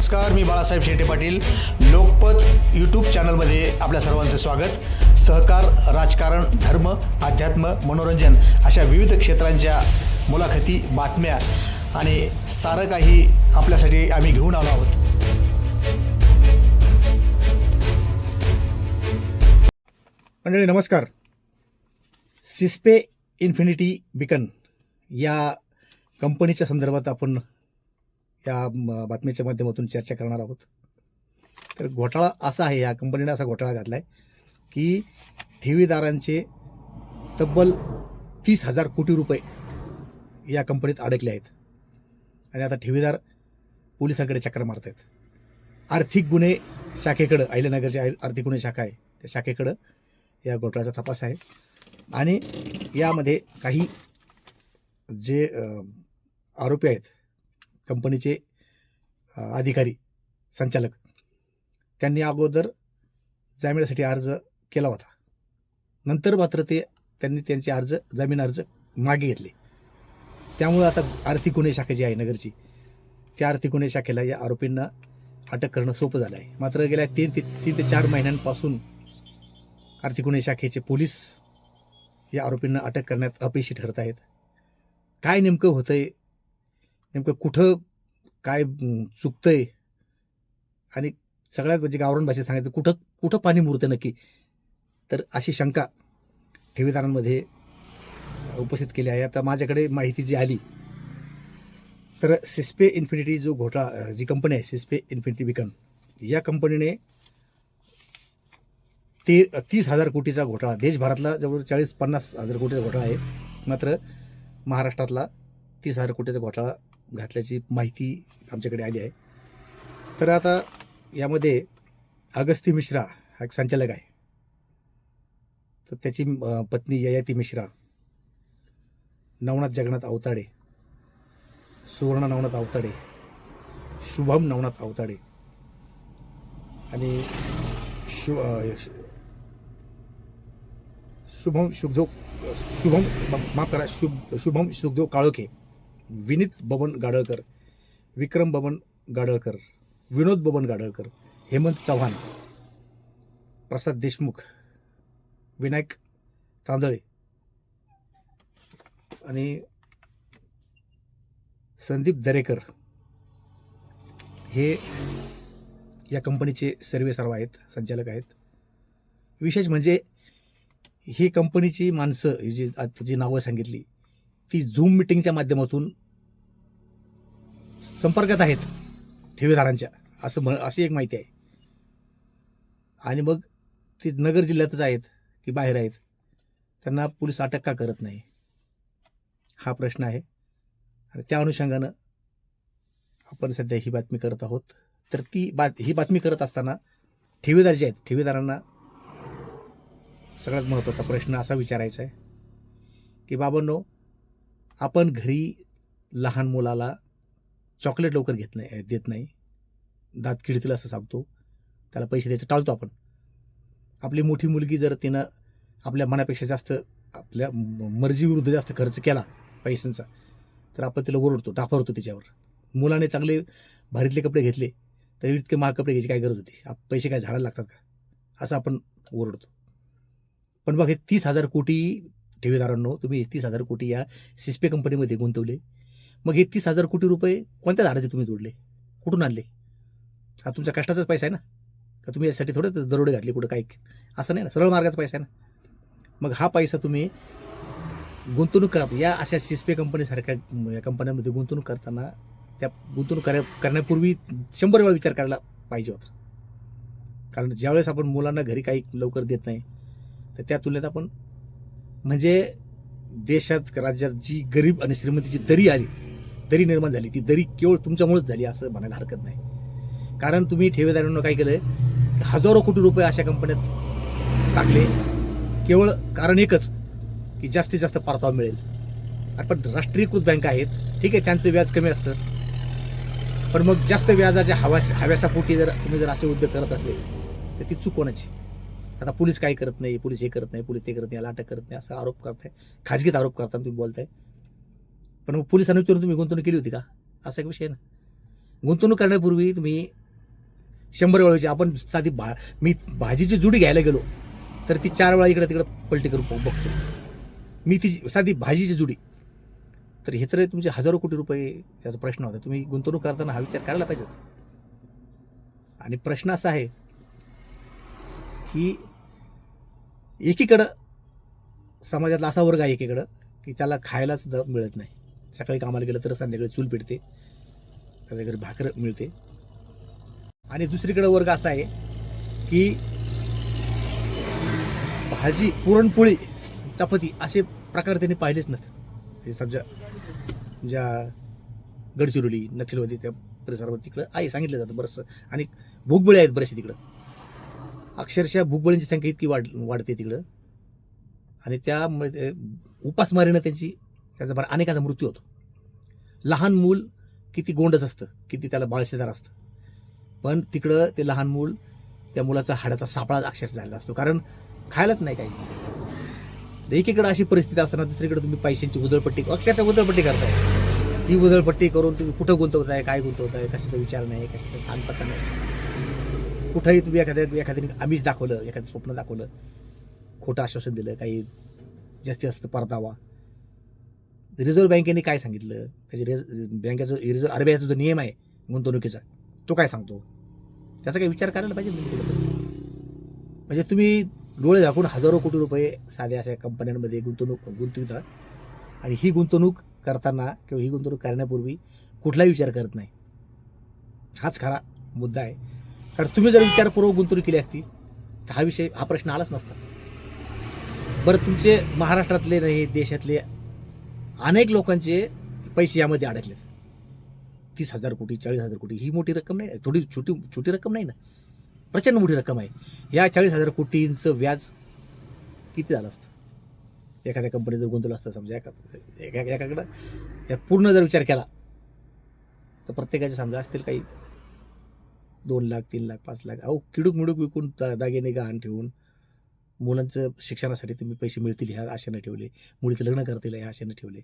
नमस्कार मी बाळासाहेब शेटे पाटील. लोकपत यूट्यूब चॅनलमध्ये आपल्या सर्वांचं स्वागत. सहकार राजकारण धर्म अध्यात्म मनोरंजन अशा विविध क्षेत्रांच्या मुलाखती बातम्या आणि सारं काही आपल्यासाठी आम्ही घेऊन आलो आहोत. मंडळी नमस्कार. सिस्पे इन्फिनिटी बिकन या कंपनीच्या संदर्भात आपण या बातमीच्या माध्यमातून चर्चा करणार आहोत. तर घोटाळा असा आहे या कंपनीने असा घोटाळा घातला आहे की ठेवीदारांचे तब्बल तीस हजार कोटी रुपये या कंपनीत अडकले आहेत. आणि आता ठेवीदार पोलिसांकडे चक्कर मारत आहेत आर्थिक गुन्हे शाखेकडं अहिल्यानगरची आर्थिक गुन्हे शाखा आहे त्या शाखेकडं या घोटाळ्याचा तपास आहे. आणि यामध्ये काही जे आरोपी आहेत कंपनीचे अधिकारी संचालक. त्यांनी अगोदर जामिनासाठी अर्ज केला होता. नंतर मात्र ते त्यांनी त्यांचे अर्ज जामीन अर्ज मागे घेतले. त्यामुळं आता आर्थिक गुन्हे शाखा जी आहे नगरची त्या आर्थिक गुन्हे शाखेला या आरोपींना अटक करणं सोपं झालं आहे मात्र गेल्या तीन ते तीन ते चार महिन्यांपासून आर्थिक गुन्हे शाखेचे पोलीस या आरोपींना अटक करण्यात अपयशी ठरत आहेत. काय नेमकं होतंय नेमकं कुठं काय चुकतंय? आणि सगळ्यात म्हणजे गावरान भाषेत सांगायचं कुठं कुठं पाणी मुरतं नक्की? तर अशी शंका ठेवीदारांमध्ये उपस्थित केली आहे. आता माझ्याकडे माहिती जी आली तर सिस्पे इन्फिनिटी जो घोटाळा जी कंपनी आहे सिस्पे इन्फिनिटी बिकन या कंपनीने ते तीस हजार कोटीचा घोटाळा देशभरातला जवळ चाळीस पन्नास हजार कोटीचा घोटाळा आहे. मात्र महाराष्ट्रातला तीस हजार कोटीचा घोटाळा घातल्याची माहिती आमच्याकडे आली आहे. तर आता यामध्ये अगस्ती मिश्रा हा एक संचालक आहे. तर त्याची पत्नी ययाती मिश्रा नवनाथ जगन्नाथ अवताडे सुवर्ण नवनाथ अवताडे शुभम नवनाथ अवताडे आणि शु शुभम शुभदेव शुभम माफ करा शुभ शुभम सुखदेव काळोखे विनीत बबन गाडळकर विक्रम बबन गाडळकर विनोद बबन गाडळकर हेमंत चव्हाण प्रसाद देशमुख विनायक तांदळे आणि संदीप दरेकर हे या कंपनीचे सर्वे सर्व आहेत संचालक आहेत. विशेष म्हणजे ही कंपनीची माणसं ही जी आता जी नावं सांगितली ती झूम मिटिंगच्या माध्यमातून संपर्कात आहेत ठेवीदारांच्या असं म्हण अशी एक माहिती आहे. आणि मग ते नगर जिल्ह्यातच आहेत की बाहेर आहेत त्यांना पोलीस अटक का करत नाही? हा प्रश्न आहे. आणि त्या अनुषंगानं आपण सध्या ही बातमी करत आहोत. तर ती बात ही बातमी करत असताना ठेवीदार जे आहेत ठेवीदारांना सगळ्यात महत्त्वाचा प्रश्न असा विचारायचा आहे की बाबांनो आपण घरी लहान मुलाला चॉकलेट लवकर घेत नाही देत नाही. दात किडतील असं सांगतो. त्याला पैसे द्यायचं टाळतो आपण. आपली मोठी मुलगी जर तिनं आपल्या मनापेक्षा जास्त आपल्या म- मर्जीविरुद्ध जास्त खर्च केला पैशांचा तर आपण तिला ओरडतो डाफरतो तिच्यावर. मुलाने चांगले भारीतले कपडे घेतले तर इतके महाग कपडे घ्यायची काय गरज होती? आप- पैसे काय झाडायला लागतात का? असं आपण ओरडतो. पण बघ हे तीस हजार कोटी ठेवीदारांनो तुम्ही तीस हजार कोटी या सिस्पे कंपनीमध्ये गुंतवले. मग हे तीस हजार कोटी रुपये कोणत्या झाडाचे तुम्ही जोडले कुठून आणले? हा तुमच्या कष्टाचाच पैसा आहे ना? का तुम्ही यासाठी थोडं दरोडे घातले कुठं काही? असं नाही ना सरळ मार्गाचा पैसा आहे ना? मग हा पैसा तुम्ही गुंतवणूक करत. या अशा सिस्पे कंपनीसारख्या या कंपन्यांमध्ये गुंतवणूक करताना त्या गुंतवणूक करा करण्यापूर्वी शंभर वेळा विचार करायला पाहिजे होता. कारण ज्यावेळेस आपण मुलांना घरी काही लवकर देत नाही तर त्या तुलनेत आपण म्हणजे देशात राज्यात जी गरीब आणि श्रीमंतीची दरी आली दरी निर्माण झाली ती दरी केवळ तुमच्यामुळेच झाली असं म्हणायला हरकत नाही. कारण तुम्ही ठेवेदारांना काय केलं? हजारो कोटी रुपये अशा कंपन्यात टाकले. केवळ कारण एकच की जास्तीत जास्त परतावा मिळेल. पण राष्ट्रीयकृत बँका आहेत ठीक आहे त्यांचं व्याज कमी असतं. पण मग जास्त व्याजाच्या हव्यास हव्यासापोटी जर तुम्ही जर असे उद्योग करत असले तर ती चूक कोणाची? आता पोलीस काय करत नाही पोलीस हे करत नाही पोलीस ते करत नाही याला अटक करत नाही असा आरोप करताय. खाजगीत आरोप करताना तुम्ही बोलताय. पण मग पोलिसांना विचारून तुम्ही गुंतवणूक केली होती का? असा एक विषय आहे ना. गुंतवणूक करण्यापूर्वी तुम्ही शंभर वेळाची आपण साधी भा मी भाजीची जुडी घ्यायला गेलो तर ती चार वेळा इकडे तिकडं पलटी करून बघतो. मी ती साधी भाजीची जुडी. तर हे तर तुमचे हजारो कोटी रुपये याचा प्रश्न होता. तुम्ही गुंतवणूक करताना हा विचार करायला पाहिजे आणि प्रश्न असा आहे की एकीकडं समाजातला असा वर्ग आहे एकीकडं की त्याला खायलाच मिळत नाही. सकाळी कामाला गेलं तर संध्याकाळी चूल पेटते. त्याच्या घरी भाकर मिळते. आणि दुसरीकडे वर्ग असा आहे की भाजी पुरणपोळी चपाती असे प्रकार त्यांनी पाहिलेच नसतात. म्हणजे समजा ज्या गडचिरोली नक्षलवादी त्या परिसरामध्ये तिकडं आहे सांगितलं जातं बरंचसं आणि भूकबळी आहेत बरेचसे तिकडं. अक्षरशः भूगबळींची संख्या इतकी वाढ वाढते तिकडं. आणि त्या उपासमारीनं त्यांची त्याचा बरं अनेकाचा मृत्यू होतो. लहान मूल किती गोंडच असतं किती त्याला बाळशेदार असतं. पण तिकडं ते लहान मूल त्या मुलाचा हाडाचा सापळा अक्षर झालेला असतो. कारण खायलाच नाही काही. एकीकडे अशी परिस्थिती असताना दुसरीकडे तुम्ही पैशांची उधळपट्टी अक्षरशः उधळपट्टी करताय. ही उधळपट्टी करून तुम्ही कुठं गुंतवताय काय गुंतवताय कशाचा विचार नाही कशाचा ताणपत्ता नाही. कुठंही तुम्ही एखाद्या एखाद्याने आमिष दाखवलं एखादं स्वप्न दाखवलं खोटं आश्वासन दिलं काही जास्ती जास्त परतावा रिझर्व्ह बँकेने काय सांगितलं? त्याचे रिझ बँकेचा रिझर्व्ह आरबीआयचा जो नियम आहे गुंतवणुकीचा तो काय सांगतो? त्याचा काही विचार करायला पाहिजे तुम्ही कुठं म्हणजे तुम्ही डोळे झाकून हजारो कोटी रुपये साध्या अशा कंपन्यांमध्ये गुंतवणूक गुंतविता आणि ही गुंतवणूक करताना किंवा ही गुंतवणूक करण्यापूर्वी कुठलाही विचार करत नाही. हाच खरा मुद्दा आहे. कारण तुम्ही जर विचारपूर्वक गुंतवणूक केली असती तर हा विषय हा प्रश्न आलाच नसता. बरं तुमचे महाराष्ट्रातले नाही देशातले अनेक लोकांचे पैसे यामध्ये अडकलेत. तीस हजार कोटी चाळीस हजार कोटी ही मोठी रक्कम नाही. थोडी छोटी छोटी रक्कम नाही ना? प्रचंड मोठी रक्कम आहे. या चाळीस हजार कोटींचं व्याज किती झालं असतं? एखाद्या कंपनीत जर गुंतवलं असतं समजा एका एका एकाकडं या पूर्ण जर विचार केला तर प्रत्येकाचे समजा असतील काही दोन लाख तीन लाख पाच लाख अहो किडूक मिडूक विकून दा- दागिने गहाण ठेवून मुलांचं शिक्षणासाठी तुम्ही पैसे मिळतील ह्या आशेनं ठेवले. मुलीचं लग्न करतील ह्या आशेनं ठेवले.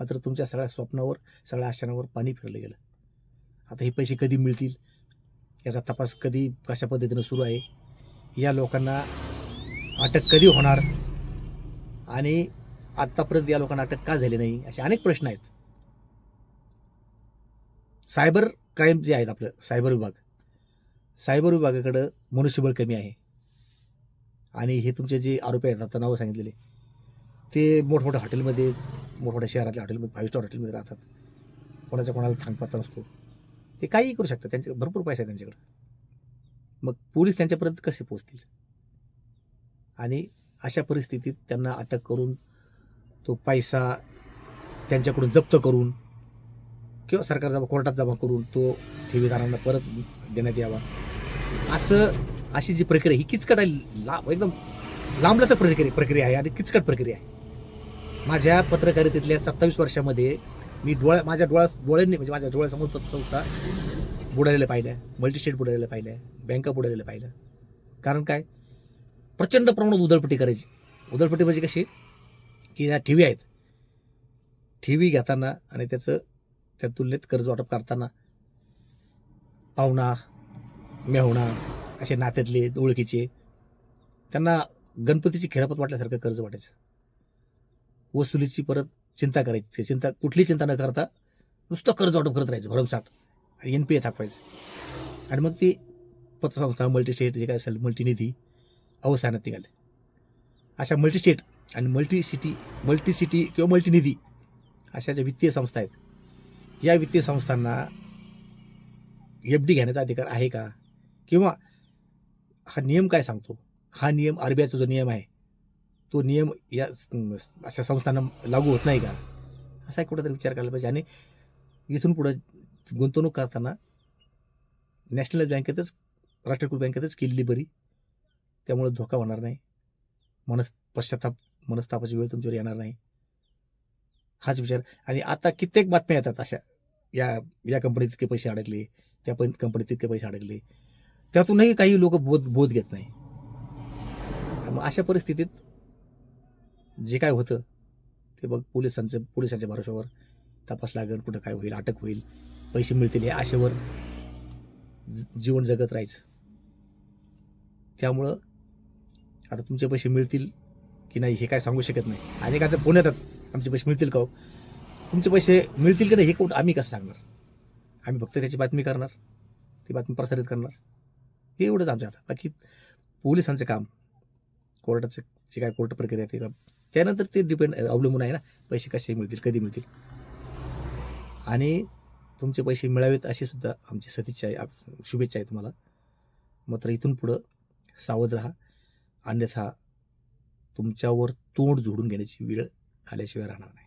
मात्र तुमच्या सगळ्या स्वप्नावर सगळ्या आशांवर पाणी फिरलं गेलं. आता हे पैसे कधी मिळतील? याचा तपास कधी कशा पद्धतीनं सुरू आहे? या लोकांना अटक कधी होणार? आणि आत्तापर्यंत या लोकांना अटक का झाली नाही? असे अनेक प्रश्न आहेत. सायबर क्राईम जे आहेत आपलं सायबर विभाग. सायबर विभागाकडं मनुष्यबळ कमी आहे. आणि हे तुमचे जे आरोपी आहेत आता नावं सांगितलेले. ते मोठमोठ्या हॉटेलमध्ये मोठमोठ्या शहरातल्या हॉटेलमध्ये फाईव्ह स्टार हॉटेलमध्ये राहतात. कोणाचा कोणाला थांगपत्ता नसतो. ते काहीही करू शकतात. त्यांचे भरपूर पैसा आहे त्यांच्याकडे. मग पोलीस त्यांच्यापर्यंत कसे पोहोचतील? आणि अशा परिस्थितीत त्यांना अटक करून तो पैसा त्यांच्याकडून जप्त करून किंवा सरकार जमा कोर्टात जमा करून तो ठेवीदारांना परत देण्यात यावा. असं अशी जी प्रक्रिया ही किचकट आहे लांब एकदम लांबलच प्रक्रिया प्रक्रिया आहे आणि किचकट प्रक्रिया आहे. माझ्या पत्रकारितेतल्या सत्तावीस वर्षामध्ये मी डोळ्या माझ्या डोळ्या डोळ्यांनी म्हणजे माझ्या डोळ्यासमोर पतसंस्था बुडालेल्या पाहिल्या. मल्टीस्टेट बुडालेल्या पाहिल्या. बँका बुडालेल्या पाहिल्या. कारण काय? प्रचंड प्रमाणात उधळपट्टी करायची. उदळपट्टी म्हणजे कशी? की या ठेवी आहेत. ठेवी घेताना आणि त्याचं त्या तुलनेत कर्ज वाटप करताना पाहुणा मेहुणा असे नात्यातले ओळखीचे. त्यांना गणपतीची खेरापत वाटल्यासारखं कर्ज वाटायचं. वसुलीची परत चिंता करायची. चिंता कुठली चिंता न करता नुसतं कर्ज वाटप करत राहायचं भरमसाठ. आणि एन पी ए थापवायचं आणि मग ती पतसंस्था मल्टीस्टेट जे काय असेल मल्टीनिधी अवसानात निघाले. अशा मल्टीस्टेट आणि मल्टी सिटी मल्टी सिटी किंवा मल्टीनिधी अशा ज्या वित्तीय संस्था आहेत या वित्तीय संस्थांना एफ डी घेण्याचा अधिकार आहे का? किंवा हा नियम काय सांगतो? हा नियम आर बी आयचा जो नियम आहे तो नियम या अशा संस्थांना लागू होत नाही का? असा एक कुठेतरी विचार करायला पाहिजे. आणि इथून पुढं गुंतवणूक करताना नॅशनल बँकेतच राष्ट्रीयकृत बँकेतच केलेली बरी. त्यामुळे धोका होणार नाही. मनस पश्चाताप मनस्तापाची वेळ तुमच्यावर येणार नाही. हाच विचार. आणि आता कित्येक बातम्या येतात अशा. या या कंपनीत इतके पैसे अडकले त्या पण कंपनीत इतके पैसे अडकले. त्यातूनही काही लोक बोध बोध घेत नाही. मग अशा परिस्थितीत जे काय होतं ते बघ पोलिसांचं पोलिसांच्या भरोशावर तपास लागेल कुठं काय होईल अटक होईल पैसे मिळतील या आशेवर ज- जीवन जगत राहायचं. त्यामुळं आता तुमचे पैसे मिळतील की नाही हे काय सांगू शकत नाही. अनेकांचं फोन येतात आमचे पैसे मिळतील का हो? तुमचे पैसे मिळतील की नाही हे कोण आम्ही कसं सांगणार? आम्ही फक्त त्याची बातमी करणार ती बातमी प्रसारित करणार. हे एवढंच आमच्या हातात बाकी पोलिसांचं काम कोर्टाचं जे काय कोर्ट प्रक्रिया आहे ते काम त्यानंतर ते डिपेंड अवलंबून आहे ना. पैसे कसे मिळतील कधी मिळतील? आणि तुमचे पैसे मिळावेत अशी सुद्धा आमची सदिच्छा आहे. शुभेच्छा आहे तुम्हाला. मात्र इथून पुढं सावध राहा. अन्यथा तुमच्यावर तोंड जोडून घेण्याची वेळ आल्याशिवाय राहणार नाही.